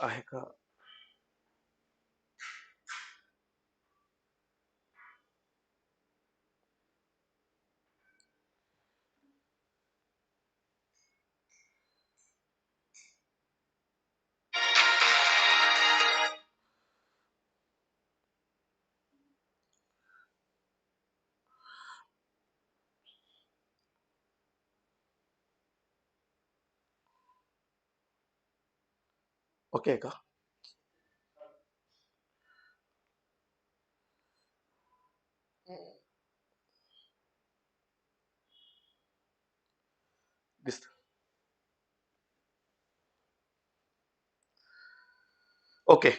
आहे का okay.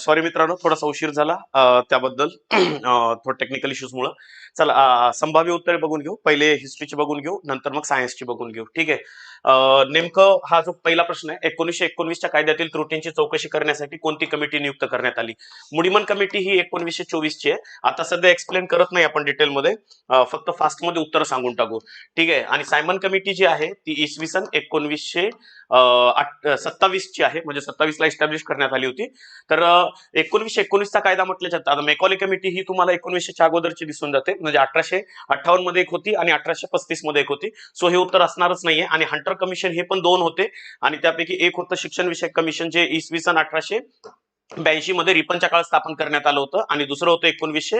Sorry मित्रांनो थोडासा उशीर झाला. त्याबद्दल थोडं टेक्निकल इश्यूजमुळं चला संभाव्य उत्तरे बघून घेऊ. पहिले हिस्ट्रीची बघून घेऊ नंतर मग सायन्सची बघून घेऊ. ठीक आहे? नेमकं हा जो पहिला प्रश्न आहे एकोणीसशे एकोणवीसच्या कायद्यातील त्रुटींची चौकशी करण्यासाठी कोणती कमिटी नियुक्त करण्यात आली? मुडीमन कमिटी ही एकोणवीसशे चोवीसची आहे. आता सध्या एक्सप्लेन करत नाही आपण डिटेलमध्ये फक्त फास्टमध्ये उत्तर सांगून टाकू. ठीक आहे? आणि सायमन कमिटी जी आहे ती इसवी सन एकोणवीसशे सत्तावीस ची आहे. म्हणजे सत्तावीसला इस्टॅब्लिश करण्यात आली होती. तर एकोणीसशे एकोणीसचा कायदा म्हटलं जातं आता मेकॉले कमिटी ही तुम्हाला एकोणीसशेच्या अगोदरची दिसून जाते. म्हणजे अठराशे अठ्ठावन्नमध्ये एक होती आणि अठराशे पस्तीसमध्ये एक होती. सो हे उत्तर असणारच नाहीये. आणि हंटर कमिशन हे पण दोन होते. आणि त्यापैकी एक होतं शिक्षण विषयक कमिशन जे इसवी सन अठराशे ब्याऐंशी मध्ये रिपनच्या काळात स्थापन करण्यात आलं होतं आणि दुसरं होतं एकोणवीसशे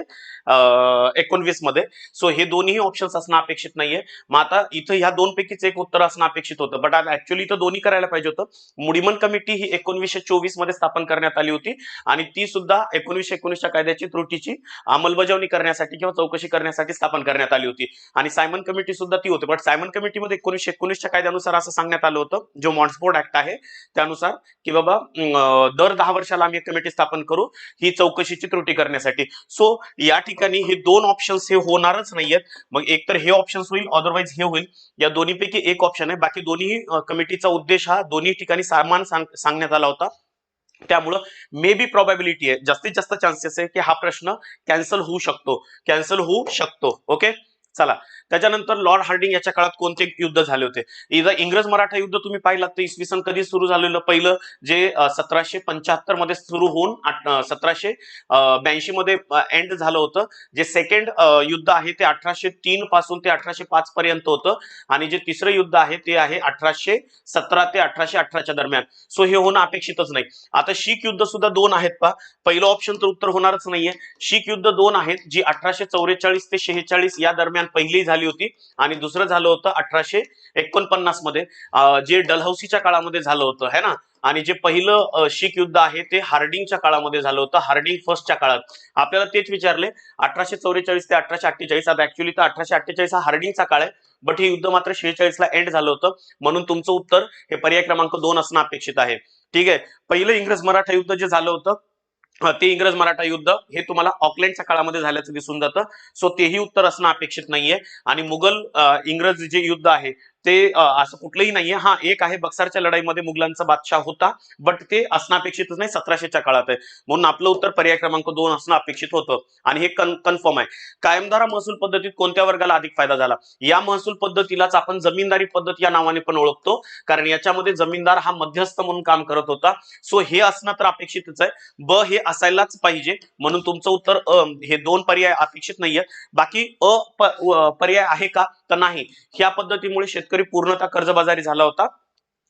एकोणवीसमध्ये. सो हे दोन्ही ऑप्शन्स असणं अपेक्षित नाहीये. मग आता इथं ह्या दोन पैकीच एक उत्तर असणं अपेक्षित होतं. बट आता ऍक्च्युली इथं दोन्ही करायला पाहिजे होतं. मुडीमन कमिटी ही एकोणवीसशे चोवीसमध्ये स्थापन करण्यात आली होती. आणि ती सुद्धा एकोणीसशे एकोणीसच्या कायद्याची त्रुटीची अंमलबजावणी करण्यासाठी किंवा चौकशी करण्यासाठी स्थापन करण्यात आली होती. आणि सायमन कमिटी सुद्धा ती होती. बट सायमन कमिटीमध्ये एकोणीसशे एकोणीसच्या कायद्यानुसार असं सांगण्यात आलं होतं. जो मॉन्सपोर्ट ऍक्ट आहे त्यानुसार की बाबा दर दहा वर्षाला आम्ही एक कमिटी स्थापन करू ही चौकशीची त्रुटी करण्यासाठी. सो या ठिकाणी हे दोन ऑप्शन्स हे होणारच नाहीयेत. मग एक तर हे ऑप्शन्स होईल अदरवाईज हे होईल. या दोन्हीपैकी एक ऑप्शन आहे. बाकी दोन्ही कमिटीचा उद्देश हा दोन्ही ठिकाणी सामान सांगण्यात आला होता. त्यामुळं मे बी प्रॉबॅबिलिटी आहे. जास्तीत जास्त चान्सेस आहे की हा प्रश्न कॅन्सल होऊ शकतो. कॅन्सल होऊ शकतो. ओके चला. त्याच्यानंतर लॉर्ड हार्डिंग याच्या काळात कोणते युद्ध झाले होते? इथं इंग्रज मराठा युद्ध तुम्ही पाहिलात तर इसवी सन कधी सुरू झालेलं? पहिलं जे सतराशे पंच्याहत्तरमध्ये सुरू होऊन सतराशे ब्याऐंशी मध्ये एंड झालं होतं. जे सेकंड युद्ध आहे ते अठराशे तीन पासून ते अठराशे पाच पर्यंत होतं. आणि जे तिसरं युद्ध आहे ते आहे अठराशे सतरा ते अठराशे अठराच्या दरम्यान. सो हे होणं अपेक्षितच नाही. आता शीख युद्ध सुद्धा दोन आहेत पा पहिलं ऑप्शन तर उत्तर होणारच नाहीये. शीख युद्ध दोन आहेत जी अठराशे चौवेचाळीस ते शेहेचाळीस या दरम्यान पहिली झाली होती आणि दुसरं झालं होतं अठराशे एकोणपन्नासमध्ये. जे डलहौसीच्या काळामध्ये झालं होतं है ना? आणि जे पहिलं शीख युद्ध आहे ते हार्डिंगच्या काळामध्ये झालं होतं हार्डिंग फर्स्टच्या काळात. आपल्याला तेच विचारले अठराशे चौवेचाळीस ते अठराशे अठ्ठेचाळीस आता ऍक्च्युली तर अठराशे अठ्ठेचाळीस हा हार्डिंगचा काळ आहे बट हे युद्ध मात्र शेहेचाळीस ला एंड झालं होतं. म्हणून तुमचं उत्तर हे पर्याय क्रमांक दोन असणं अपेक्षित आहे. ठीक आहे? पहिलं इंग्रज मराठा युद्ध जे झालं होतं ते इंग्रज मराठा युद्ध हे तुम्हाला ऑकलँडच्या काळामध्ये झाल्याचं दिसून जातं. सो तेही उत्तर असणं अपेक्षित नाहीये. आणि मुघल इंग्रज जे युद्ध आहे ते असं कुठलंही नाहीये. हा एक आहे बक्सारच्या लढाईमध्ये मुघलांचा बादशाह होता बट ते असणं अपेक्षितच नाही सतराशेच्या काळात आहे. म्हणून आपलं उत्तर पर्याय क्रमांक दोन असणं अपेक्षित होतं आणि हे कन्फर्म आहे. कायमधारा महसूल पद्धतीत कोणत्या वर्गाला अधिक फायदा झाला? या महसूल पद्धतीलाच आपण जमीनदारी पद्धत या नावाने पण ओळखतो कारण याच्यामध्ये जमीनदार हा मध्यस्थ म्हणून काम करत होता. सो हे असणं तर अपेक्षितच आहे. ब हे असायलाच पाहिजे म्हणून तुमचं उत्तर अ हे दोन पर्याय अपेक्षित नाहीये. बाकी अ पर्याय आहे का? तर नाही. ह्या पद्धतीमुळे शेतकरी पूर्णतः कर्जबाजारी झाला होता.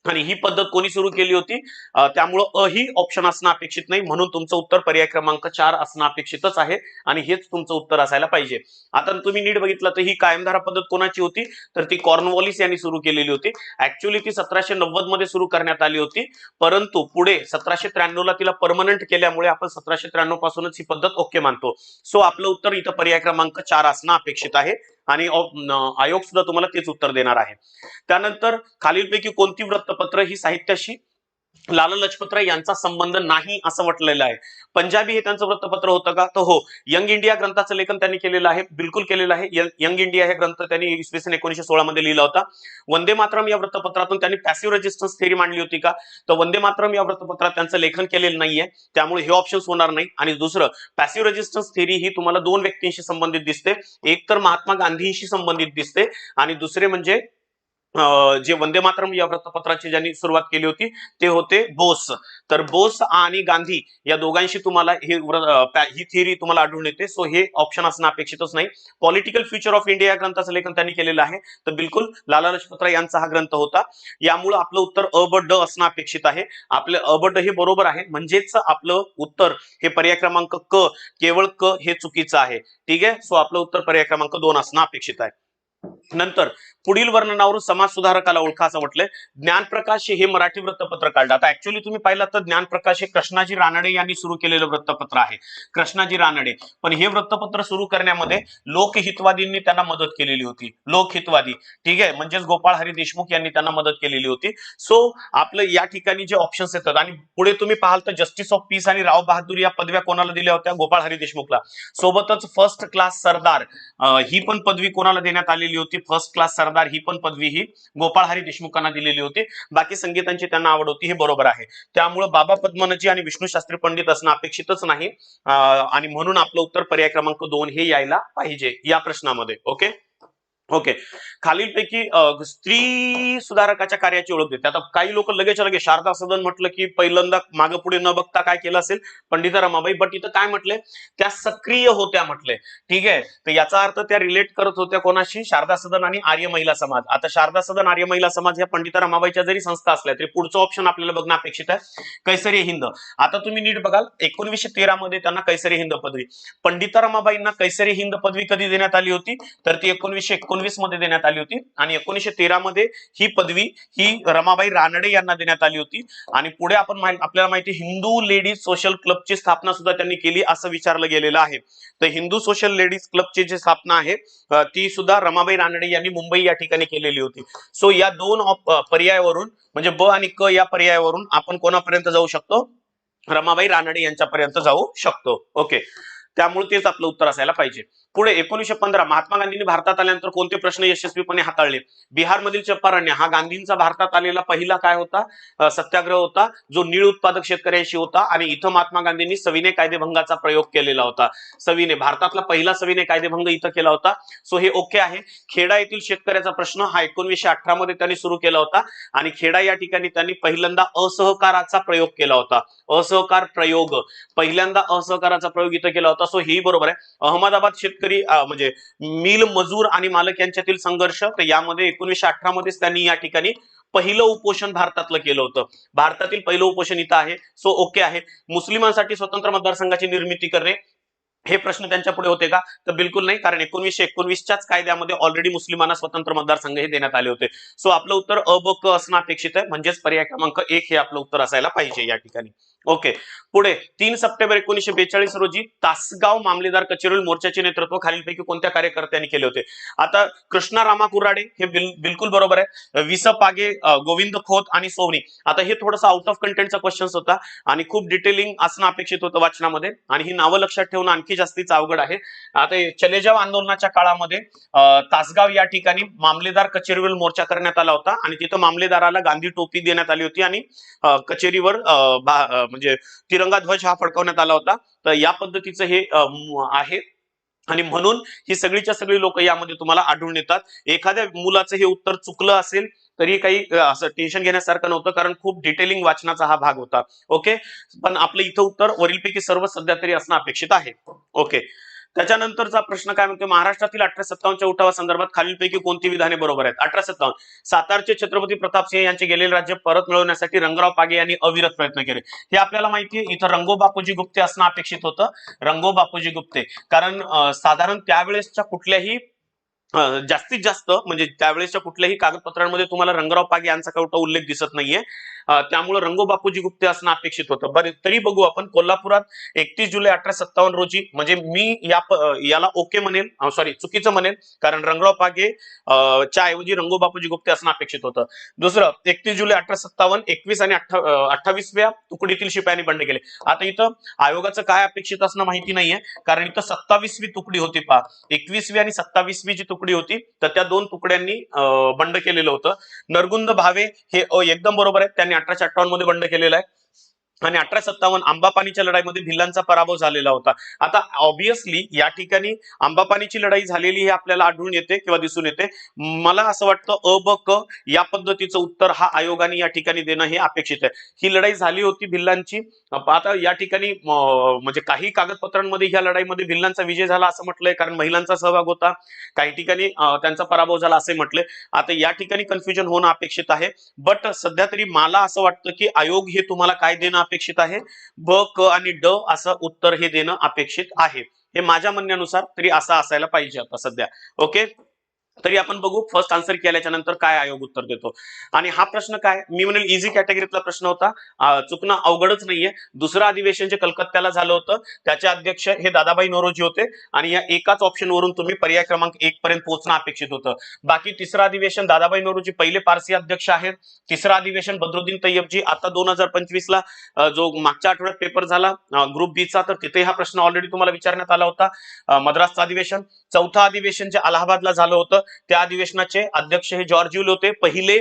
आणि ही पद्धत कोणी सुरू केली होती? त्यामुळं अ ही ऑप्शन असणं अपेक्षित नाही. म्हणून तुमचं उत्तर पर्याय क्रमांक चार असणं अपेक्षितच आहे. आणि हेच तुमचं उत्तर असायला पाहिजे. आता तुम्ही नीट बघितलं तर ही कायमधारा पद्धत कोणाची होती? तर ती कॉर्नवॉलिस यांनी सुरू केलेली होती. ऍक्च्युली ती सतराशे नव्वदमध्ये सुरू करण्यात आली होती. परंतु पुढे सतराशे त्र्याण्णव ला तिला परमनंट केल्यामुळे आपण सतराशे त्र्याण्णव पासूनच ही पद्धत ओके मानतो. सो आपलं उत्तर इथं पर्याय क्रमांक चार असणं अपेक्षित आहे. आणि आयोग सुद्धा तुम्हाला तेच उत्तर देणार आहे. त्यानंतर खालीलपैकी कोणती वृत्तपत्र ही साहित्याशी लाला लजपतराय यांचा संबंध नाही असं म्हटलेलं आहे. पंजाबी हे त्यांचं वृत्तपत्र होतं का? तर हो यंग इंडिया ग्रंथाचं लेखन त्यांनी केलेलं आहे बिलकुल केलेलं आहे. यंग इंडिया हे ग्रंथ त्यांनी इसवी सन एकोणीशे सोळा मध्ये लिहिला होता. वंदे मातरम या वृत्तपत्रातून त्यांनी पॅसिव्ह रेजिस्टन्स थेरी मांडली होती का? तर वंदे मातरम या वृत्तपत्रात त्यांचं लेखन केलेलं नाहीये. त्यामुळे हे ऑप्शन्स होणार नाही. आणि दुसरं पॅसिव्ह रेजिस्टन्स थेरी ही तुम्हाला दोन व्यक्तींशी संबंधित दिसते. एक तर महात्मा गांधींशी संबंधित दिसते. आणि दुसरे म्हणजे जे वंदे मातरम या वृत्तपत्राची ज्यांनी सुरुवात केली होती ते होते बोस. तर बोस आणि गांधी या दोघांशी तुम्हाला हे ही थिअरी तुम्हाला आढळून येते. सो हे ऑप्शन असणं अपेक्षितच नाही. पॉलिटिकल फ्युचर ऑफ इंडिया या ग्रंथाचं लेखन त्यांनी केलेलं आहे. तर बिलकुल लाला लजपतराय यांचा हा ग्रंथ होता. यामुळं आपलं उत्तर अ ब ड असणं अपेक्षित आहे. आपलं अ ब ड हे बरोबर आहे. म्हणजेच आपलं उत्तर हे पर्याय क्रमांक क केवळ क हे चुकीचं आहे. ठीक आहे? सो आपलं उत्तर पर्याय क्रमांक दोन असणं अपेक्षित आहे. नंतर पुढील वर्णनावरून समाज सुधारकाला ओळखा असं म्हटलंय. ज्ञानप्रकाश हे मराठी वृत्तपत्र काढलं. आता ऍक्च्युअली तुम्ही पाहिलं तर ज्ञानप्रकाश हे कृष्णाजी रानडे यांनी सुरू केलेलं वृत्तपत्र आहे. कृष्णाजी रानडे. पण हे वृत्तपत्र सुरू करण्यामध्ये लोकहितवादींनी त्यांना मदत केलेली होती. लोकहितवादी. ठीक आहे? म्हणजेच गोपाळ हरी देशमुख यांनी त्यांना मदत केलेली होती. सो आपलं या ठिकाणी जे ऑप्शन्स येतात आणि पुढे तुम्ही पाहाल तर जस्टिस ऑफ पीस आणि राव बहादूर या पदव्या कोणाला दिल्या होत्या? गोपाळ हरी देशमुखला. सोबतच फर्स्ट क्लास सरदार ही पण पदवी कोणाला देण्यात आलेली होती? फर्स्ट क्लास सरदार ही पण पदवी ही गोपाळ हरी देशमुखांना दिलेली होती. बाकी संगीतांची त्यांना आवड होती हे बरोबर आहे. त्यामुळं बाबा पद्मनजी आणि विष्णू शास्त्री पंडित असणं अपेक्षितच नाही. आणि म्हणून आपलं उत्तर पर्याय क्रमांक दोन हे यायला पाहिजे या प्रश्नामध्ये. ओके? ओके खालीलपैकी स्त्री सुधारकाच्या कार्याची ओळख देते. आता काही लोक लगेच लगेच शारदा सदन म्हटलं की पहिल्यांदा मागे पुढे न बघता काय केलं असेल? पंडिता रमाबाई बट इथं काय म्हटले? त्या सक्रिय होत्या म्हटले. ठीक आहे? तर याचा अर्थ त्या रिलेट करत होत्या कोणाशी? शारदा सदन आणि आर्य महिला समाज. आता शारदा सदन आर्य महिला समाज या पंडिता रमाबाईच्या जरी संस्था असल्या तरी पुढचं ऑप्शन आपल्याला बघणं अपेक्षित आहे. कैसरी हिंद. आता तुम्ही नीट बघाल एकोणीसशे तेरा मध्ये त्यांना कैसरी हिंद पदवी. पंडिता रमाबाईंना कैसरी हिंद पदवी कधी देण्यात आली होती? तर ती एकोणीसशे एकोणवीसमध्ये देण्यात आली होती आणि एकोणीसशे तेरा मध्ये ही पदवी ही रमाबाई रानडे यांना देण्यात आली होती. आणि पुढे आपण आपल्याला माहिती हिंदू लेडीज सोशल क्लबची स्थापना सुद्धा त्यांनी केली असं विचारलं गेलेलं आहे. तर हिंदू सोशल लेडीज क्लबची जी स्थापना आहे ती सुद्धा रमाबाई रानडे यांनी मुंबई या ठिकाणी केलेली होती. सो या दोन पर्यायावरून म्हणजे ब आणि क या पर्यायावरून आपण कोणापर्यंत जाऊ शकतो? रमाबाई रानडे यांच्यापर्यंत जाऊ शकतो. ओके त्यामुळे तेच आपलं उत्तर असायला पाहिजे. पुढे एकोणीशे पंधरा महात्मा गांधींनी भारतात आल्यानंतर कोणते प्रश्न यशस्वीपणे हाताळले? बिहारमधील चंपारण्य हा गांधींचा भारतात आलेला पहिला काय होता? सत्याग्रह होता जो नीळ उत्पादक शेतकऱ्यांशी होता आणि इथं महात्मा गांधींनी सविनय कायदेभंगाचा प्रयोग केलेला होता. सविनय भारतातला पहिला सविनय कायदेभंग इथं केला होता. सो हे ओके आहे. खेडा येथील शेतकऱ्याचा प्रश्न हा एकोणीसशे अठरा मध्ये त्यांनी सुरू केला होता आणि खेडा या ठिकाणी त्यांनी पहिल्यांदा असहकाराचा प्रयोग केला होता. असहकार प्रयोग पहिल्यांदा असहकाराचा प्रयोग इथं केला होता. सो हेही बरोबर आहे. अहमदाबाद शेतकरी म्हणजे मिल मजूर आणि मालक यांच्यातील संघर्ष. तर यामध्ये एकोणीसशे अठरा मध्येच त्यांनी या ठिकाणी पहिलं उपोषण भारतातलं केलं होतं. भारतातील पहिलं उपोषण इथं आहे. सो ओके आहे. मुस्लिमांसाठी स्वतंत्र मतदारसंघाची निर्मिती करणे हे प्रश्न त्यांच्या पुढे होते का? तर बिलकुल नाही. कारण एकोणीसशे एकोणवीसच्याच कायद्यामध्ये ऑलरेडी मुस्लिमांना स्वतंत्र मतदारसंघ हे देण्यात आले होते. सो आपलं उत्तर अ ब क असणं अपेक्षित आहे. म्हणजेच पर्याय क्रमांक एक हे आपलं उत्तर असायला पाहिजे या ठिकाणी. ओके. पुढे तीन सप्टेंबर एकोणीसशे बेचाळीस रोजी तासगाव मामलेदार कचेरी मोर्चाचे नेतृत्व खालीलपैकी कोणत्या कार्यकर्त्यांनी केले होते? आता कृष्णा रामा कुराडे हे बिल, बिलकुल बरोबर आहे. विस पागे गोविंद खोत आणि सोवनी आता हे थोडस आउट ऑफ कंटेंटचा क्वेश्चन होता आणि खूप डिटेलिंग असणं अपेक्षित होतं वाचनामध्ये. आणि ही नावं लक्षात ठेवणं आणखी जास्तीच अवघड आहे. आता चलेजाव आंदोलनाच्या काळामध्ये तासगाव या ठिकाणी मामलेदार कचेरीवर मोर्चा करण्यात आला होता. आणि तिथं मामलेदाराला गांधी टोपी देण्यात आली होती आणि कचेरीवर भा- म्हणजे तिरंगा ध्वज हा फडकवण्यात आला होता. तर या पद्धतीचं हे आहे. आणि म्हणून ही सगळीच्या सगळी लोक यामध्ये तुम्हाला आढळून येतात. एखाद्या मुलाचं हे उत्तर चुकलं असेल तरी काही असं टेन्शन घेण्यासारखं नव्हतं कारण खूप डिटेलिंग वाचनाचा हा भाग होता. ओके? पण आपलं इथं उत्तर वरीलपैकी सर्व सध्या तरी असणं अपेक्षित आहे. ओके? त्याच्यानंतरचा प्रश्न काय म्हणतो महाराष्ट्रातील अठरा सत्तावन्नच्या उठावा संदर्भात खालीलपैकी कोणती विधाने बरोबर आहेत? अठरा सत्तावन्न. सातारचे छत्रपती प्रतापसिंह यांचे गेलेले राज्य परत मिळवण्यासाठी रंगराव पागे यांनी अविरत प्रयत्न केले. हे आपल्याला माहिती आहे इथं रंगो बापूजी गुप्ते असणं अपेक्षित होतं. रंगो बापूजी गुप्ते. कारण साधारण त्यावेळेसच्या कुठल्याही जास्तीत जास्त म्हणजे त्यावेळेसच्या कुठल्याही कागदपत्रांमध्ये तुम्हाला रंगराव पागे यांचा काही उल्लेख दिसत नाहीये. त्यामुळे रंगो बापूजी गुप्ते असणं अपेक्षित होतं. बरं तरी बघू आपण कोल्हापुरात एकतीस जुलै अठरा सत्तावन्न रोजी म्हणजे मी या याला ओके म्हणेल सॉरी चुकीचं म्हणेल कारण रंगराव पागे च्या ऐवजी रंगो बापूजी गुप्ते असणं अपेक्षित होतं. दुसरं एकतीस जुलै अठरा सत्तावन्न एकवीस आणि अठ्ठा- अठ्ठावीसव्या तुकडीतील शिपायांनी बंड केले. आता इथं आयोगाचं काय अपेक्षित असणं माहिती नाहीये कारण इथं सत्तावीसवी तुकडी होती पहा. एकवीसवी आणि सत्तावीसवी जी तुकडी होती तर त्या दोन तुकड्यांनी बंड केलेलं होतं. नरगुंद भावे हे एकदम बरोबर आहे त्यांनी अठराशे अठ्ठावन्नमध्ये बंड केलेलं आहे. आणि अठरा सत्तावन्न आंबापाणीच्या लढाईमध्ये भिल्लांचा पराभव झालेला होता. आता ऑब्विसली या ठिकाणी आंबापानीची लढाई झालेली ही आपल्याला आढळून येते किंवा दिसून येते. मला असं वाटतं अ ब क या पद्धतीचं उत्तर हा आयोगाने या ठिकाणी देणं हे अपेक्षित आहे. ही लढाई झाली होती भिल्लांची. आता या ठिकाणी म्हणजे काही कागदपत्रांमध्ये ह्या लढाईमध्ये भिल्लांचा विजय झाला असं म्हटलंय कारण महिलांचा सहभाग होता. काही ठिकाणी त्यांचा पराभव झाला असे म्हटले आता या ठिकाणी कन्फ्युजन होणं अपेक्षित आहे. बट सध्या तरी मला असं वाटतं की आयोग हे तुम्हाला काय देणं अपेक्षित आहे. ब क आणि ड असं उत्तर हे देणं अपेक्षित आहे. हे माझ्या म्हणण्यानुसार तरी असं असायला पाहिजे आता सध्या. ओके? तरी आपण बघू. फर्स्ट आन्सर केल्याच्यानंतर काय आयोग उत्तर देतो. आणि हा प्रश्न काय? मी म्हणेल इझी कॅटेगरीतला प्रश्न होता. चुकणं अवघडच नाहीये. दुसरं अधिवेशन जे कलकत्त्याला झालं होतं त्याचे अध्यक्ष हे दादाबाई नोरोजी होते. आणि या एकाच ऑप्शन वरून तुम्ही पर्याय क्रमांक एक पर्यंत पोहोचणं अपेक्षित होतं. बाकी तिसरं अधिवेशन दादाबाई नोरोजी पहिले पारसी अध्यक्ष आहेत. तिसरं अधिवेशन बद्रुद्दीन तय्यबजी आता दोन हजार पंचवीसला जो मागच्या आठवड्यात पेपर झाला ग्रुप बी चा तर तिथे हा प्रश्न ऑलरेडी तुम्हाला विचारण्यात आला होता. मद्रासचं अधिवेशन. चौथं अधिवेशन जे अलाहाबादला झालं होतं त्या अधिवेशनाचे अध्यक्ष हे जॉर्ज युल होते. पहिले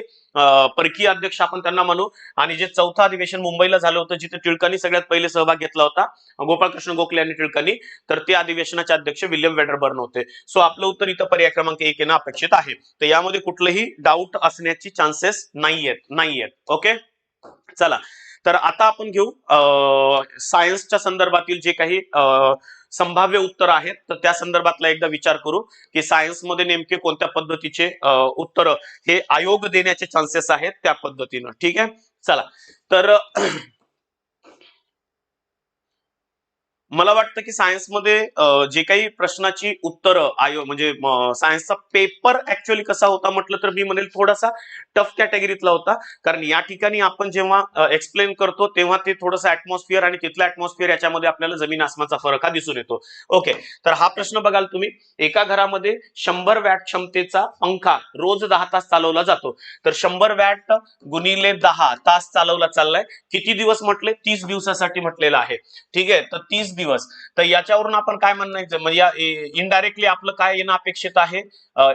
परकीय अध्यक्ष आपण त्यांना म्हणू. आणि जे चौथं अधिवेशन मुंबईला झालं होतं जिथे टिळकांनी सगळ्यात पहिले सहभाग घेतला होता गोपाळकृष्ण गोखले आणि टिळकांनी तर ते अधिवेशनाचे अध्यक्ष विल्यम वेडरबर्न होते. सो आपलं उत्तर इथं पर्याय क्रमांक एक येणं अपेक्षित आहे. तर यामध्ये कुठलंही डाऊट असण्याची चान्सेस नाहीयेत नाहीयेत. ओके चला. तर आता आपण घेऊ सायन्सच्या संदर्भातील जे काही अं, संभाव्य उत्तर आहेत. तर त्या संदर्भातला एकदा विचार करू की सायन्समध्ये नेमके कोणत्या पद्धतीचे उत्तर हे आयोग देण्याचे चान्सेस आहेत त्या पद्धतीनं. ठीक आहे? चला. तर मला वाटतं की सायन्समध्ये जे काही प्रश्नाची उत्तरं आयो म्हणजे सायन्सचा पेपर ऍक्च्युअली कसा होता म्हटलं तर मी म्हणेल थोडासा टफ कॅटेगरीतला होता. कारण या ठिकाणी आपण जेव्हा एक्सप्लेन करतो तेव्हा ते थोडंसं ऍटमॉस्फिअर आणि तिथलं ऍटमॉस्फिअर याच्यामध्ये आपल्याला जमीन आसमाचा फरक हा दिसून येतो. ओके तर हा प्रश्न बघाल तुम्ही. एका घरामध्ये शंभर वॅट क्षमतेचा पंखा रोज दहा तास चालवला जातो. तर शंभर वॅट गुणिले दहा तास चालवला चाललाय. किती दिवस म्हटले? तीस दिवसासाठी म्हटलेलं आहे. ठीक आहे? तर तीस दिवस. तर याच्यावरून आपण काय म्हणायचं? म्हणजे इनडायरेक्टली आपलं काय येणं अपेक्षित आहे?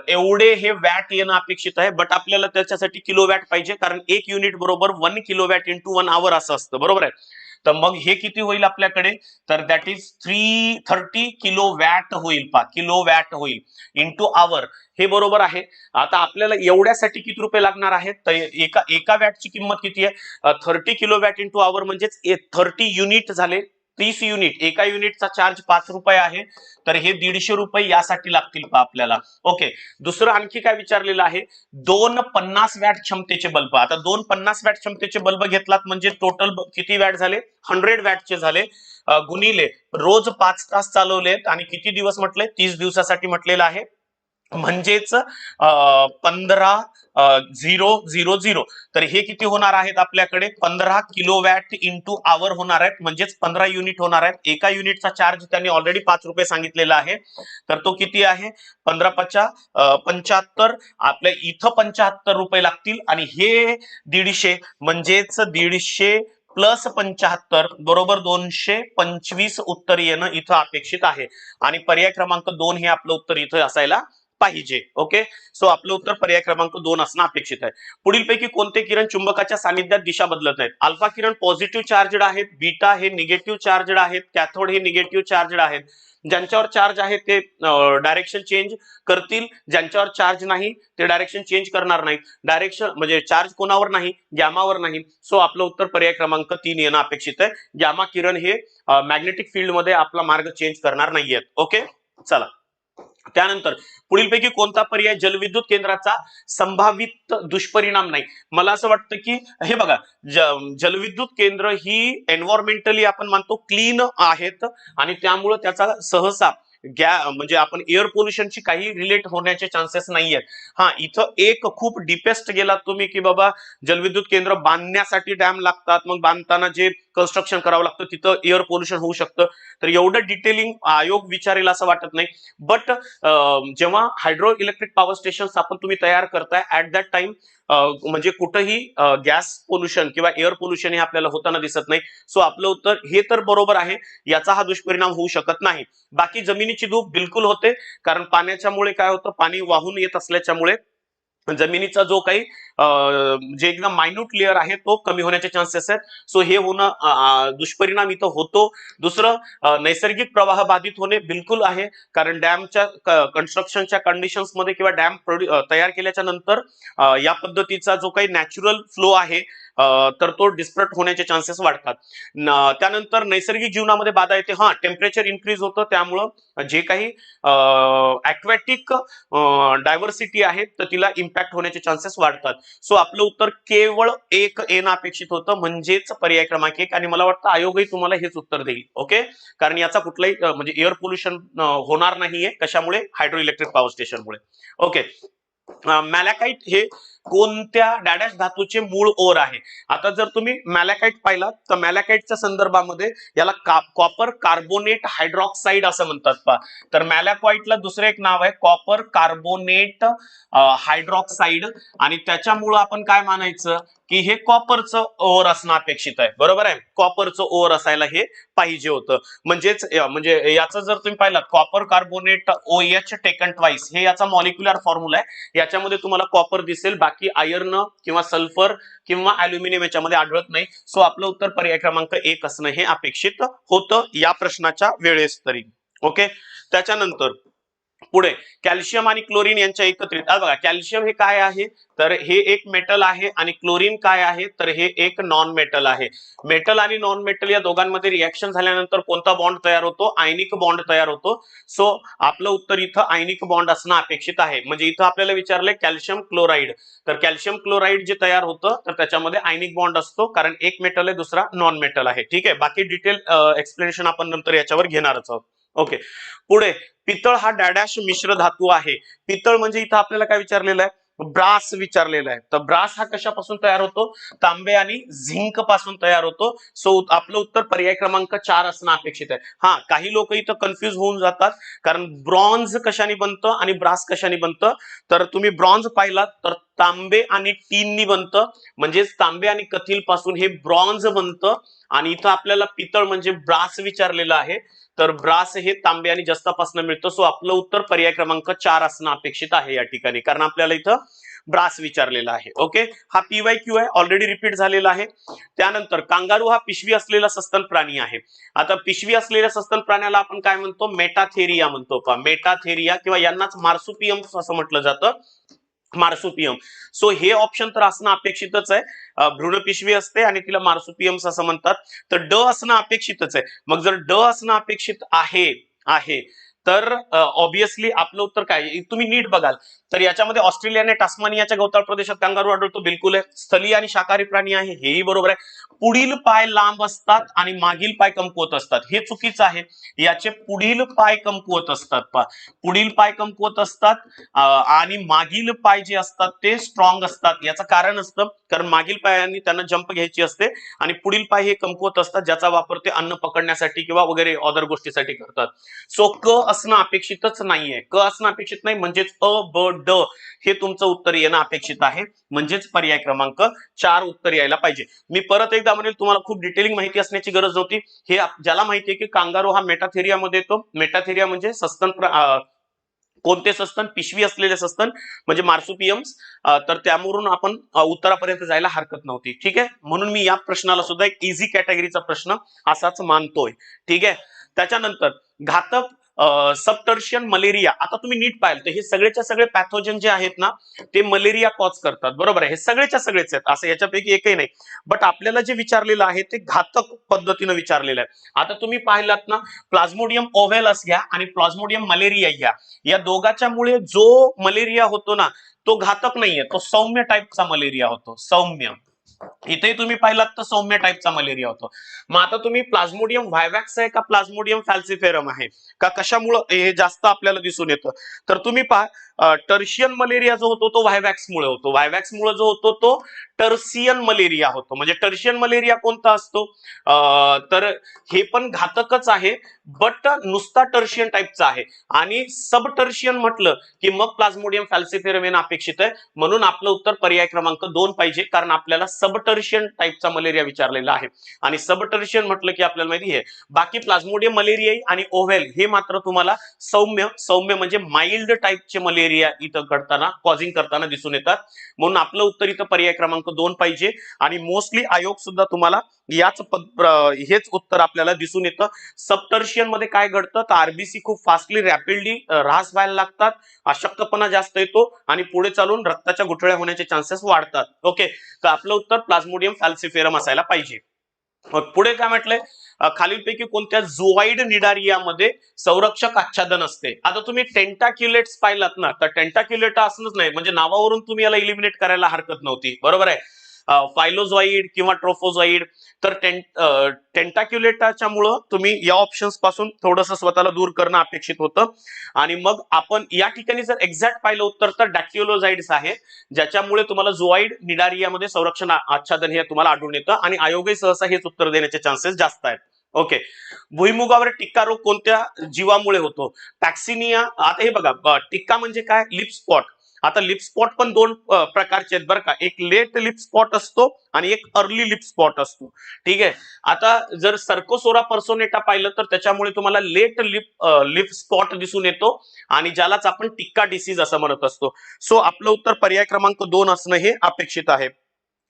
एवढे हे वॅट येणं अपेक्षित आहे बट आपल्याला त्याच्यासाठी किलो वॅट पाहिजे कारण एक युनिट बरोबर one kilo watt into one hour असं असतं. बरोबर आहे? तर मग हे किती होईल आपल्याकडे? तर that is three thirty kilo watt होईल पा किलो वॅट होईल इंटू आवर हे बरोबर आहे. आता आपल्याला एवढ्यासाठी किती रुपये लागणार आहेत? तर एका एका वॅटची किंमत किती आहे? Thirty kilo watt into hour म्हणजेच थर्टी युनिट झाले. तीस युनिट एका युनिटचा चार्ज पाच रुपये आहे. तर हे दीडशे रुपये यासाठी लागतील का आपल्याला. ओके दुसरं आणखी काय विचारलेलं आहे? दोन पन्नास वॅट क्षमतेचे बल्ब. आता दोन पन्नास वॅट क्षमतेचे बल्ब घेतलात म्हणजे टोटल किती वॅट झाले? हंड्रेड वॅटचे झाले. गुणिले रोज पाच तास चालवलेत आणि किती दिवस म्हटले? तीस दिवसासाठी म्हटलेलं आहे. म्हणजेच अं, पंधरा झिरो झिरो झिरो. तर हे किती होणार आहेत आपल्याकडे? पंधरा किलो वॅट इंटू आवर होणार आहेत. म्हणजेच पंधरा युनिट होणार आहेत. एका युनिटचा चार्ज त्यांनी ऑलरेडी पाच रुपये सांगितलेला आहे. तर तो किती आहे? पंधरा पचा पंच्याहत्तर. आपल्या इथं पंच्याहत्तर रुपये लागतील. आणि हे दीडशे म्हणजेच दीडशे प्लस पंच्याहत्तर बरोबर दोनशे पंचवीस उत्तर येणं इथं अपेक्षित आहे. आणि पर्याय क्रमांक दोन हे आपलं उत्तर इथं असायला पाहिजे ओके सो आपलं उत्तर पर्याय क्रमांक दोन असणं अपेक्षित आहे. पुढीलपैकी कोणते किरण चुंबकाच्या सानिध्यात दिशा बदलत नाहीत? अल्फा किरण पॉझिटिव्ह चार्जड आहेत बीटा हे निगेटिव्ह चार्जड आहेत कॅथोड हे निगेटिव्ह चार्जड आहेत. ज्यांच्यावर चार्ज आहे ते डायरेक्शन चेंज करतील ज्यांच्यावर चार्ज नाही ते डायरेक्शन चेंज करणार नाहीत. डायरेक्शन म्हणजे चार्ज कोणावर नाही गॅमावर नाही. सो आपलं उत्तर पर्याय क्रमांक तीन येणं अपेक्षित आहे. गॅमा किरण हे मॅग्नेटिक फील्डमध्ये आपला मार्ग चेंज करणार नाहीयेत ओके चला. त्यानंतर पुढीलपैकी कोणता पर्याय जलविद्युत केंद्राचा संभावित दुष्परिणाम नाही? मला असं वाटतं की हे बघा ज- जलविद्युत केंद्र ही एन्व्हायरमेंटली आपण मानतो क्लीन आहेत आणि त्यामुळं त्याचा सहसा गॅ म्हणजे आपण एअर पोल्युशनची काही रिलेट होण्याचे चान्सेस नाही आहेत हा इथं एक खूप डिपेस्ट गेलात तुम्ही की बाबा जलविद्युत केंद्र बांधण्यासाठी डॅम लागतात. मग बांधताना जे कन्स्ट्रक्शन करावं लागतं. तिथं एअर पोल्युशन होऊ शकतं. तर एवढं डिटेलिंग आयोग विचारेल असं वाटत नाही. बट जेव्हा हायड्रो इलेक्ट्रिक पॉवर स्टेशन आपण तुम्ही तयार करताय ऍट दॅट टाइम म्हणजे कुठंही गॅस पोल्युशन किंवा एअर पोल्युशन हे आपल्याला होताना दिसत नाही. सो आपलं उत्तर हे तर बरोबर आहे. याचा हा दुष्परिणाम होऊ शकत नाही. बाकी जमिनीची धूप बिलकुल होते. कारण पाण्याच्यामुळे काय होतं? पाणी वाहून येत असल्याच्यामुळे जमिनीचा जो काही जे एकदम मायन्यूट लेअर आहे तो कमी होण्याचे चान्सेस आहेत. सो हे होणं दुष्परिणाम इथं होतो. दुसरं नैसर्गिक प्रवाह बाधित होणे बिलकुल आहे. कारण डॅमच्या कन्स्ट्रक्शनच्या कंडिशन्समध्ये किंवा डॅम तयार केल्याच्यानंतर या पद्धतीचा जो काही नॅचरल फ्लो आहे तर तो डिस्प्रट होण्याचे चान्सेस वाढतात. त्यानंतर नैसर्गिक जीवनामध्ये बाधा येते. हा टेम्परेचर इन्क्रीज होतं. त्यामुळं जे काही ऍक्वॅटिक डायव्हर्सिटी आहे तर तिला इम्पॅक्ट होण्याचे चान्सेस वाढतात. सो आपलं उत्तर केवळ एक एन अपेक्षित होतं. म्हणजेच पर्याय क्रमांक एक. आणि मला वाटतं आयोगही तुम्हाला हेच उत्तर देईल. ओके? कारण याचा कुठलाही म्हणजे एअर पोल्युशन होणार नाहीये. कशामुळे? हायड्रो इलेक्ट्रिक पॉवर स्टेशनमुळे ओके? मॅलॅकाईट हे कोणत्या डॅडॅश धातूचे मूळ ओर आहे? आता जर तुम्ही मॅलॅकाईट पाहिलात तर मॅलॅकाईटच्या संदर्भामध्ये याला कॉपर कार्बोनेट हायड्रॉक्साईड असं म्हणतात पा तर मॅलॅकॉइटला दुसरं एक नाव आहे कॉपर कार्बोनेट हायड्रॉक्साईड आणि त्याच्यामुळं आपण काय मानायचं? की हे कॉपरचं ओव्हर असणं अपेक्षित आहे. बरोबर आहे? कॉपरचं ओव्हर असायला हे पाहिजे होतं. म्हणजेच म्हणजे याचं जर तुम्ही पाहिलं copper carbonate O H taken twice हे याचा मॉलिक्युलर फॉर्म्युला आहे. याच्यामध्ये तुम्हाला कॉपर दिसेल बाकी आयर्न किंवा सल्फर किंवा अल्युमिनियम याच्यामध्ये आढळत नाही. सो आपलं उत्तर पर्याय क्रमांक एक असणं हे अपेक्षित होतं या प्रश्नाच्या वेळेस तरी. ओके त्याच्यानंतर पुढे कॅल्शियम आणि क्लोरीन यांच्या एकत्रित आता बघा कॅल्शियम हे काय आहे? तर हे एक मेटल आहे आणि क्लोरीन काय आहे? तर हे एक नॉन मेटल आहे. मेटल आणि नॉन मेटल या दोघांमध्ये रिॲक्शन झाल्यानंतर कोणता बॉन्ड तयार होतो? आयनिक बॉन्ड तयार होतो. सो आपलं उत्तर इथं आयनिक बॉन्ड असणं अपेक्षित आहे. म्हणजे इथं आपल्याला विचारलंय कॅल्शियम क्लोराईड. तर कॅल्शियम क्लोराईड जे तयार होतं तर त्याच्यामध्ये आयनिक बॉन्ड असतो कारण एक मेटल आहे दुसरा नॉन मेटल आहे. ठीक आहे? बाकी डिटेल एक्सप्लेनेशन आपण नंतर याच्यावर घेणारच आहोत. ओके पुढे पितळ हा डॅडॅश मिश्र धातू आहे. पितळ म्हणजे इथं आपल्याला काय विचारलेलं आहे? ब्रास विचारलेला आहे. तर ब्रास हा कशापासून तयार होतो? तांबे आणि झिंकपासून तयार होतो. सो आपलं उत्तर पर्याय क्रमांक चार असणं अपेक्षित आहे. हा काही लोक इथं कन्फ्युज होऊन जातात. कारण ब्रॉन्झ कशाने बनतं आणि ब्रास कशाने बनतं? तर तुम्ही ब्रॉन्झ पाहिलात तर तांबे आणि टीननी बनतं. म्हणजेच तांबे आणि कथील पासून हे ब्रॉन्झ बनतं. आणि इथं आपल्याला पितळ म्हणजे ब्रास विचारलेलं आहे. तर ब्रास हे तांबे आणि जस्तापासून मिळतं. सो आपलं उत्तर पर्याय क्रमांक चार असणं अपेक्षित आहे या ठिकाणी. कारण आपल्याला इथं ब्रास विचारलेला आहे. ओके? हा पीवाय क्यू आहे. ऑलरेडी रिपीट झालेला आहे. त्यानंतर कांगारू हा पिशवी असलेला सस्तन प्राणी आहे. आता पिशवी असलेल्या सस्तन प्राण्याला आपण काय म्हणतो? मेटाथेरिया म्हणतो. का मेटाथेरिया किंवा यांनाच मार्सुपियम असं म्हटलं जातं. मार्सुपियम. सो हे ऑप्शन तर असणं अपेक्षितच आहे. भ्रूण पिशवी असते आणि तिला मार्सुपियम्स असं म्हणतात. तर ड असणं अपेक्षितच आहे. मग जर ड असणं अपेक्षित आहे आहे तर ऑब्विसली आपलं उत्तर काय? आहे? तुम्ही नीट बघाल. तर याच्यामध्ये ऑस्ट्रेलियाने टास्मानियाच्या गवताळ प्रदेशात कांगारू आढळतो बिलकुल आहे. स्थलीय आणि शाकाहारी प्राणी आहे हेही बरोबर आहे. पुढील पाय लांब असतात आणि मागील पाय कमकुवत असतात. हे चुकीचं आहे. याचे पुढील पाय कमकुवत असतात पा पुढील पाय कमकुवत असतात आणि मागील पाय जे असतात ते स्ट्रॉंग असतात. याचं कारण असतं कारण मागील पायांनी त्यांना जंप घ्यायची असते आणि पुढील पाय हे कमकुवत असतात ज्याचा वापर ते अन्न पकडण्यासाठी किंवा वगैरे अदर गोष्टीसाठी करतात. सो क असणं अपेक्षितच नाहीये. क असणं अपेक्षित नाही म्हणजेच अ ब ड हे तुमचं उत्तर येणं अपेक्षित आहे. म्हणजेच पर्याय क्रमांक चार उत्तर यायला पाहिजे. मी परत एकदा म्हणेल तुम्हाला खूप डिटेलिंग माहिती असण्याची गरज नव्हती. हे ज्याला माहिती आहे की कांगारो हा मेटाथेरियामध्ये येतो. मेटाथेरिया म्हणजे सस्तन कोणते सस्तन? पिशवी असलेले सस्तन म्हणजे मार्सुपियम्स तर त्यावरून आपण उत्तरापर्यंत जायला हरकत नव्हती. ठीक आहे? म्हणून मी या प्रश्नाला सुद्धा एक इझी कॅटेगरीचा प्रश्न असाच मानतोय. ठीक आहे? त्याच्यानंतर घातक सबटर्शियन मलेरिया आता तुम्ही नीट पाहिलं तर हे सगळेच्या सगळे पॅथोजन जे आहेत ना ते मलेरिया कॉज करतात. बरोबर आहे? हे सगळेच्या सगळेच आहेत. असं याच्यापैकी एकही नाही. बट आपल्याला जे विचारलेलं आहे ते घातक पद्धतीनं विचारलेलं आहे. आता तुम्ही पाहिलात ना प्लाझ्मोडियम ओव्हेलस घ्या आणि प्लाझ्मोडियम मलेरिया घ्या. या दोघाच्या मुळे जो मलेरिया होतो ना तो घातक नाहीये. तो सौम्य टाईपचा मलेरिया होतो. सौम्य. इथे तुम्ही पाहिलात तर सौम्य टाईपचा मलेरिया होतो. मग आता तुम्ही प्लाझ्मोडियम व्हायवॅक्स आहे का प्लाझ्मोडियम फॅल्सिफेरम आहे? का कशामुळं हे जास्त आपल्याला दिसून येतं? तर तुम्ही पहा टर्शियन मलेरिया जो होतो तो व्हायवॅक्समुळे होतो. व्हायवॅक्समुळे जो होतो तो टर्सियन मलेरिया होतो. म्हणजे टर्शियन मलेरिया कोणता असतो? तर हे पण घातकच आहे बट नुसता टर्शियन टाईपचा आहे. आणि सब टर्शियन म्हटलं की मग प्लाझ्मोडियम फॅल्सिफेरमेन अपेक्षित आहे. म्हणून आपलं उत्तर पर्याय क्रमांक दोन पाहिजे कारण आपल्याला सब टर्शियन टाईपचा मलेरिया विचारलेला आहे. आणि सब टर्शियन म्हटलं की आपल्याला माहिती आहे बाकी प्लाझ्मोडियम मलेरिया आणि ओव्हेल हे मात्र तुम्हाला सौम्य सौम्य म्हणजे माइल्ड टाईपचे मलेरिया मलेरिया इथं घडताना कॉझिंग करताना दिसून येतात. म्हणून आपलं उत्तर इथं पर्याय क्रमांक दोन पाहिजे. आणि मोस्टली आयोग सुद्धा तुम्हाला याच हेच उत्तर आपल्याला दिसून येतं. सप्टर्शियनमध्ये काय घडतं? तर आरबीसी खूप फास्टली रॅपिडली ऱ्हास व्हायला लागतात. अशक्तपणा जास्त येतो आणि पुढे चालून रक्ताच्या गुठळ्या होण्याचे चान्सेस वाढतात. ओके तर आपलं उत्तर प्लाझ्मोडियम फॅल्सिफेरम असायला पाहिजे. मग पुढे काय म्हटलंय? खालीलपैकी कोणत्या जुवाईड निडारियामध्ये संरक्षक आच्छादन असते? आता तुम्ही टेंटाक्युलेट्स पाहिलात ना तर टेंटाक्युलेट असलंच नाही. म्हणजे नावावरून तुम्ही याला इलिमिनेट करायला हरकत नव्हती. बरोबर आहे? फायलोझॉइड किंवा ट्रोफोझॉइड तर टेंटाक्युलेटाच्या मुळे तुम्ही या ऑप्शन्सपासून थोडस स्वतःला दूर करणं अपेक्षित होतं. आणि मग आपण या ठिकाणी जर एक्झॅक्ट पाहिलं उत्तर तर डॅक्युलोझाईड्स आहे ज्याच्यामुळे तुम्हाला झुवाइड निडारियामध्ये संरक्षण आच्छादन हे तुम्हाला आढळून येतं. आणि आयोगही सहसा हेच उत्तर देण्याचे चान्सेस जास्त आहेत. ओके भुईमुगावर टिक्का रोग कोणत्या जीवामुळे होतो? टॅक्सिनिया आता हे बघा टिक्का म्हणजे काय? लिप स्पॉट आता लिप स्पॉट पण दोन प्रकारचे आहेत बरं का. एक लेट लिप स्पॉट असतो आणि एक अर्ली लिप स्पॉट असतो. ठीक आहे? आता जर सर्कोसोरा पर्सोनेटा पाहिलं तर त्याच्यामुळे तुम्हाला लेट लिप लिप स्पॉट दिसून येतो आणि ज्यालाच आपण टिक्का डिसीज असं म्हणत असतो. सो आपलं उत्तर पर्याय क्रमांक दोन असणं हे अपेक्षित आहे.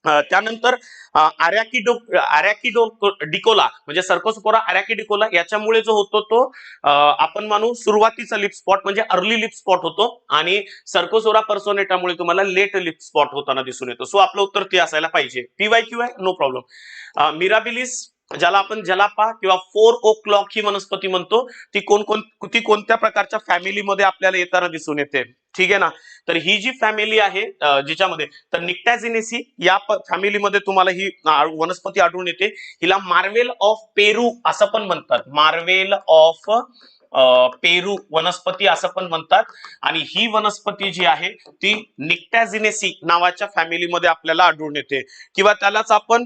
त्यानंतर आर्याकिडो आर्याकिडो डिकोला म्हणजे सर्कोसपोरा आर्याकिडिकोला याच्यामुळे जो होतो तो आपण मानू सुरुवातीचा लिप स्पॉट म्हणजे अर्ली लिप स्पॉट होतो आणि सर्कोसोरा पर्सोनेटामुळे तुम्हाला लेट लिप स्पॉट होताना दिसून येतो. सो आपलं उत्तर ते असायला पाहिजे. पीवाय क्यू आहे नो प्रॉब्लेम मिराबिलिस ज्याला आपण जलापा किंवा फोर ओ क्लॉक ही वनस्पती म्हणतो ती कोण कोण ती कोणत्या प्रकारच्या फॅमिलीमध्ये आपल्याला येताना दिसून येते? ठीक आहे ना? तर ही जी फॅमिली आहे जिच्यामध्ये तर निकटॅझिनेसी या फॅमिलीमध्ये तुम्हाला ही वनस्पती आढळून येते. हिला मार्वेल ऑफ पेरू असं पण म्हणतात. मार्वेल ऑफ पेरू वनस्पती असं पण म्हणतात. आणि ही वनस्पती जी आहे ती निकटॅझिनेसी नावाच्या फॅमिलीमध्ये आपल्याला आढळून येते. किंवा त्यालाच आपण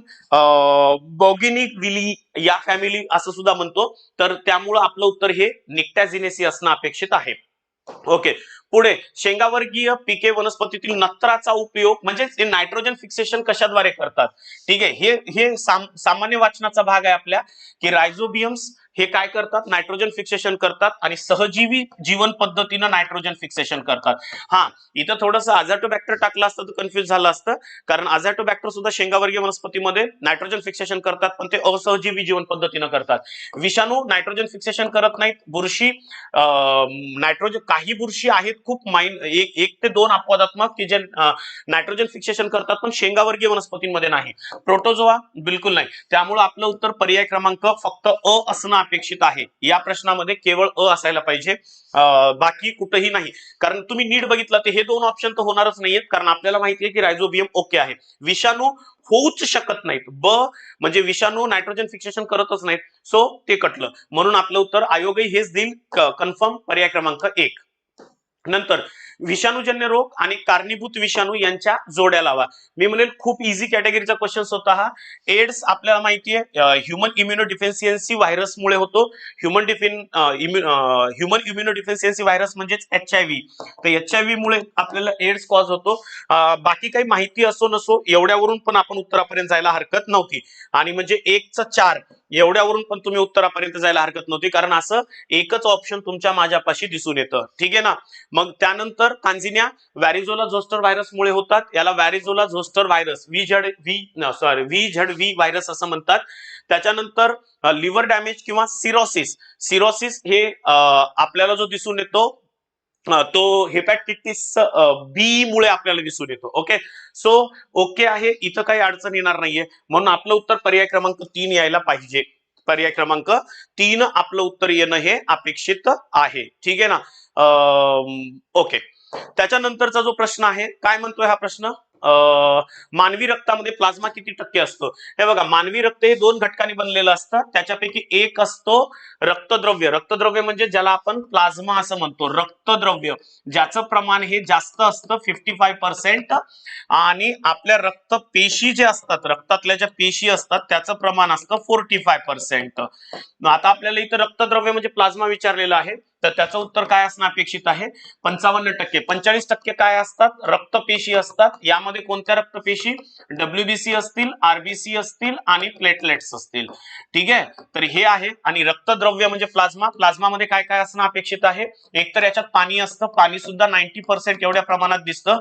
बॉगिनिक विली या फॅमिली असं सुद्धा म्हणतो. तर त्यामुळं आपलं उत्तर हे निकटॅझिनेसी असणं अपेक्षित आहे. ओके. पुढे शेंगावर्गीय पिके वनस्पतीतील नत्राचा उपयोग म्हणजे हे नायट्रोजन फिक्सेशन कशाद्वारे करतात? ठीक आहे हे हे साम- सामान्य वाचनाचा भाग आहे आपल्या की रायझोबियम्स हे काय करतात? नायट्रोजन फिक्सेशन करतात आणि सहजीवी जीवन पद्धतीनं नायट्रोजन फिक्सेशन करतात. हा इथं थोडंसं अझॅटोबॅक्टर टाकलं असतं तर कन्फ्युज झालं असतं कारण अझॅटोबॅक्टर सुद्धा शेंगावर्गीय वनस्पतीमध्ये नायट्रोजन फिक्सेशन करतात पण ते असहजीवी जीवन पद्धतीनं करतात. विषाणू नायट्रोजन फिक्सेशन करत नाहीत बुरशी नायट्रोजन काही बुरशी आहेत खूप माइन एक एक ते दोन अपवादात्मक की जे नायट्रोजन फिक्सेशन करतात पण शेंगावर्गीय वनस्पतींमध्ये नाही. प्रोटोजोआ बिलकुल नाही. त्यामुळे आपलं उत्तर पर्याय क्रमांक फक्त अ असणं अपेक्षित आहे. या प्रश्नामध्ये केवळ अ असायला पाहिजे. बाकी कुठंही नाही. कारण तुम्ही नीट बघितलं तर हे दोन ऑप्शन तर होणारच नाहीयेत. कारण आपल्याला माहिती आहे की रायझोबियम ओके आहे. विषाणू होऊच शकत नाहीत. ब म्हणजे विषाणू नायट्रोजन फिक्सेशन करतच नाहीत. सो ते कटलं. म्हणून आपलं उत्तर आयोगही हेच देईल. कन्फर्म पर्याय क्रमांक एक. नंतर विषाणूजन्य रोग आणि कारणीभूत विषाणू यांच्या जोड्या लावा. मी म्हणेल खूप इझी कॅटेगरीचा क्वेश्चन होता हा एड्स आपल्याला माहिती आहे ह्युमन इम्युनो डिफेन्सियन्सी व्हायरसमुळे होतो. ह्युमन डिफेन ह्युमन इम्युनो डिफेन्सियन्सी व्हायरस म्हणजेच एच आय व्ही तर एच आय व्ही मुळे आपल्याला एड्स कॉज होतो. बाकी काही माहिती असो नसो एवढ्यावरून पण आपण उत्तरापर्यंत जायला हरकत नव्हती. आणि म्हणजे एकचं चार एवढ्यावरून पण तुम्ही उत्तरापर्यंत जायला हरकत नव्हती. कारण असं एकच ऑप्शन तुमच्या माझ्यापाशी दिसून येतं. ठीक आहे ना? मग त्यानंतर कांजिन्या वॅरिझोला झोस्टर व्हायरसमुळे होतात. याला varicella zoster virus V Z V sorry V Z V virus असं म्हणतात. त्याच्यानंतर लिव्हर डॅमेज किंवा सिरोसिस. सिरोसिस हे आपल्याला जो दिसून येतो तो हेपॅटिटिस बी मुळे आपल्याला दिसून येतो. ओके सो ओके आहे इथं काही अडचण येणार नाहीये. म्हणून आपलं उत्तर पर्याय क्रमांक तीन यायला पाहिजे. पर्याय क्रमांक तीन आपलं उत्तर येणं हे अपेक्षित आहे. ठीक आहे ना? ओके त्याच्यानंतरचा जो प्रश्न आहे काय म्हणतोय हा प्रश्न? मानवी रक्तामध्ये प्लाझ्मा किती टक्के असतो? हे बघा मानवी रक्त हे दोन घटकांनी बनलेलं असतं. त्याच्यापैकी एक असतो रक्तद्रव्य. रक्तद्रव्य म्हणजे ज्याला आपण प्लाझ्मा असं म्हणतो. रक्तद्रव्य. ज्याचं प्रमाण हे जास्त असतं फिफ्टी फाय पर्सेंट आणि आपल्या रक्त पेशी जे असतात रक्तातल्या ज्या पेशी असतात त्याचं प्रमाण असतं फोर्टी फाय पर्सेंट आता आपल्याला इथं रक्तद्रव्य म्हणजे प्लाझ्मा विचारलेला आहे. तर त्याचं उत्तर काय असणं अपेक्षित आहे? पंचावन्न टक्के. पंचेचाळीस टक्के काय असतात? रक्तपेशी असतात. यामध्ये कोणत्या रक्तपेशी? डब्ल्यूबीसी असतील आरबीसी असतील आणि प्लेटलेट्स असतील. ठीक आहे? तर हे आहे. आणि रक्तद्रव्य म्हणजे प्लाझ्मा. प्लाझ्मामध्ये काय काय असणं अपेक्षित आहे? एकतर याच्यात पाणी असतं. पाणी सुद्धा नाईन्टी पर्सेंट एवढ्या प्रमाणात दिसतं.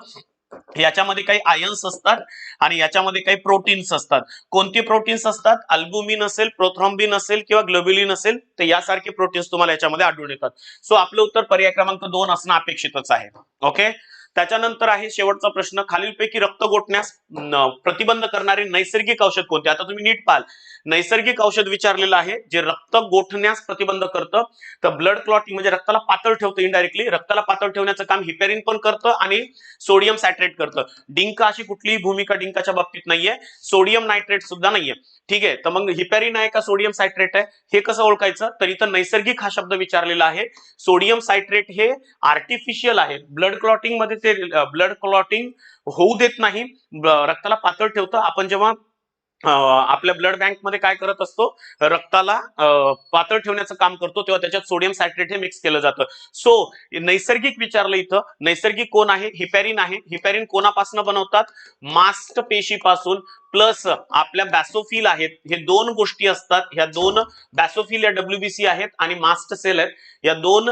याच्यामध्ये काही आयन्स असतात आणि याच्यामध्ये काही प्रोटीन्स असतात. कोणती प्रोटीन्स असतात? अल्बुमिन असेल प्रोथ्रॉम्बिन असेल किंवा ग्लोब्युलिन असेल तर यासारखे प्रोटीन्स तुम्हाला याच्यामध्ये आढळून येतात. सो आपलं उत्तर पर्याय क्रमांक दोन असणं अपेक्षितच आहे. ओके त्याच्यानंतर आहे शेवटचा प्रश्न खालीलपैकी रक्त गोठण्यास प्रतिबंध करणारे नैसर्गिक औषध कोणते? आता तुम्ही नीट पाल नैसर्गिक औषध विचारलेलं आहे जे रक्त गोठण्यास प्रतिबंध करतं तर ब्लड क्लॉटिंग म्हणजे रक्ताला पातळ ठेवतं इनडायरेक्टली रक्ताला पातळ ठेवण्याचं काम हिपेरिन पण करतं आणि सोडियम सॅट्रेट करतं. डिंक अशी कुठलीही भूमिका डिंकाच्या बाबतीत नाहीये. सोडियम नायट्रेट सुद्धा नाहीये. ठीक आहे? तर मग हिपेरिन आहे का सोडियम सायट्रेट आहे? हे कसं ओळखायचं? तर इथं नैसर्गिक हा शब्द विचारलेला आहे. सोडियम सायट्रेट हे आर्टिफिशियल आहे. ब्लड क्लॉटिंगमध्ये ते ब्लड क्लॉटिंग होऊ देत नाही. रक्ताला पातळ ठेवतं. आपण जेव्हा आपल्या ब्लड बँकमध्ये काय करत असतो रक्ताला पातळ ठेवण्याचं काम करतो तेव्हा त्याच्यात सोडियम सायट्रेट हे मिक्स केलं जातं. सो नैसर्गिक विचारलं इथं नैसर्गिक कोण आहे? हिपॅरिन आहे. हिपॅरिन कोणापासून बनवतात? मास्ट पेशीपासून प्लस आपल्या बॅसोफिल आहेत. हे दोन गोष्टी असतात. ह्या दोन बॅसोफिल या डब्ल्यूबीसी आहेत आणि मास्ट सेल आहेत. या दोन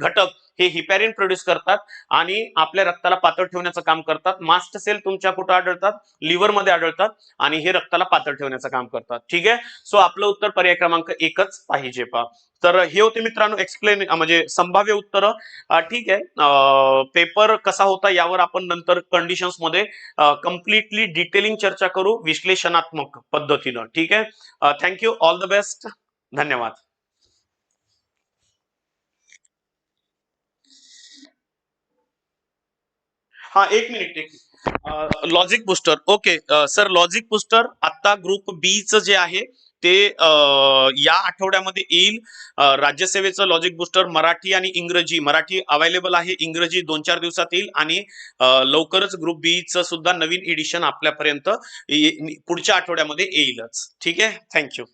घटक हे हिपॅरिन प्रोड्यूस करतात आणि आपल्या रक्ताला पातळ ठेवण्याचं काम करतात. मास्ट सेल तुमच्या कुठं आढळतात? लिव्हरमध्ये आढळतात आणि हे रक्ताला पातळ ठेवण्याचं काम करतात. ठीक आहे? सो आपलं उत्तर पर्याय क्रमांक एकच पाहिजे पा तर हे होते मित्रांनो एक्सप्लेन म्हणजे संभाव्य उत्तर. ठीक आहे. पेपर कसा होता यावर आपण नंतर कंडिशन्समध्ये कम्प्लिटली डिटेलिंग चर्चा करू विश्लेषणात्मक पद्धतीनं. ठीक आहे? थँक्यू ऑल द बेस्ट धन्यवाद. हा एक मिनिट एक logic booster okay sir logic booster आता ग्रुप बी जे आहे ते या आठवड्यामध्ये येईल. राज्यसेवेचं लॉजिक बुस्टर मराठी आणि इंग्रजी. मराठी अवेलेबल आहे इंग्रजी दोन चार दिवसात येईल आणि लवकरच ग्रुप बीचं सुद्धा नवीन एडिशन आपल्यापर्यंत पुढच्या आठवड्यामध्ये येईलच. ठीक आहे? थँक्यू